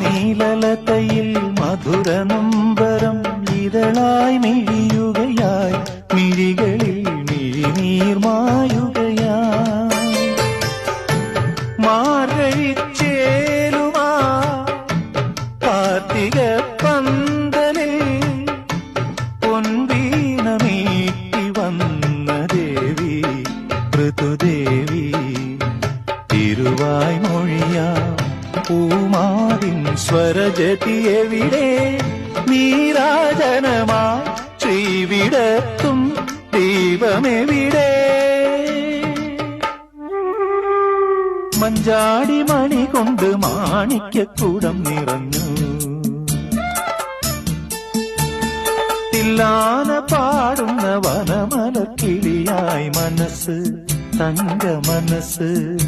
നീലലതയിൽ മധുര നൊമ്പരം ഇതളായി മിഴിയുകയായി മിഴികളിൽ മിഴിനീർ മായുകയായി. മാർഗഴിച്ചേലുമാ കാർത്തിക പന്തലിൽ പൊൻവീണമീട്ടി വന്ന ദേവി ഋതുദേവി. പൂമാവിൻ സ്വരജതി എവിടെ? നീരാജനമാ ശ്രീവിടത്തും ദൈവമെവിടെ? മഞ്ചാടി മണി കൊണ്ട് മാണിക്യക്കൂടം നിറഞ്ഞു. തില്ലാന പാടുന്ന വനമലക്കിളിയായി മനസ്സ് തങ്ക മനസ്സ്.